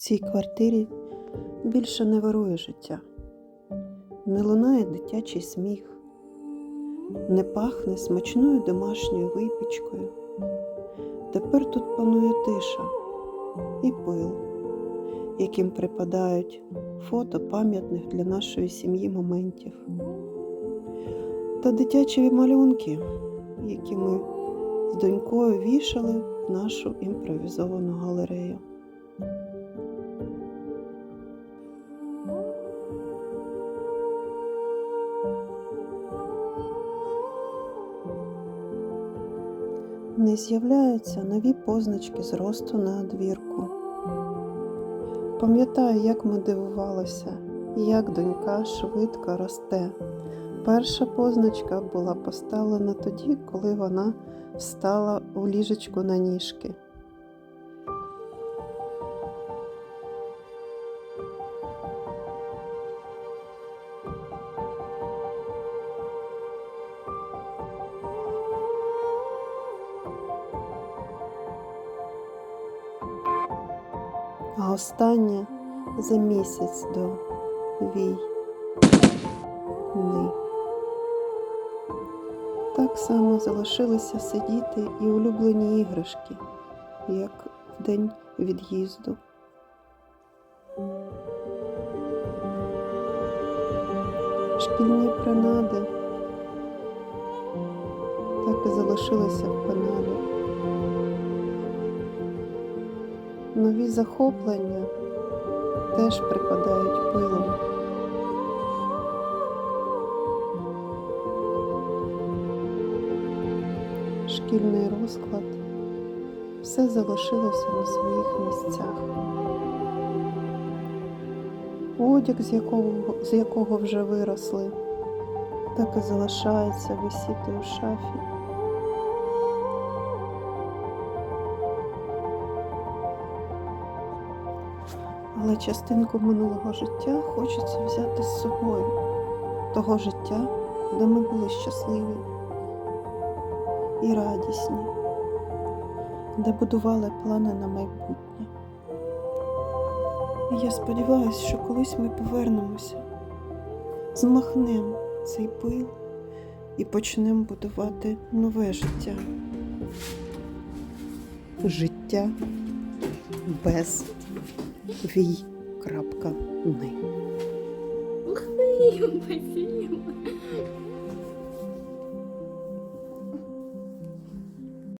цій квартирі більше не вирує життя, не лунає дитячий сміх, не пахне смачною домашньою випічкою. Тепер тут панує тиша і пил, яким припадають фото пам'ятних для нашої сім'ї моментів та дитячі малюнки, які ми з донькою вішали в нашу імпровізовану галерею. Не з'являються нові позначки зросту на одвірку. Пам'ятаю, як ми дивувалися, як донька швидко росте. Перша позначка була поставлена тоді, коли вона встала у ліжечку на ніжки. А остання за місяць до війни. Так само залишилися сидіти і улюблені іграшки, як в день від'їзду. Шкільні принади так і залишилися в пеналі. Нові захоплення теж припадають пилом. Шкільний розклад все залишилося на своїх місцях. Одяг, з якого, з якого вже виросли, так і залишається висіти у шафі. Але частинку минулого життя хочеться взяти з собою, того життя, де ми були щасливі і радісні, де будували плани на майбутнє. І я сподіваюся, що колись ми повернемося, змахнемо цей пил і почнемо будувати нове життя. Життя без вій. Крапка. Ни. Ух спасибо.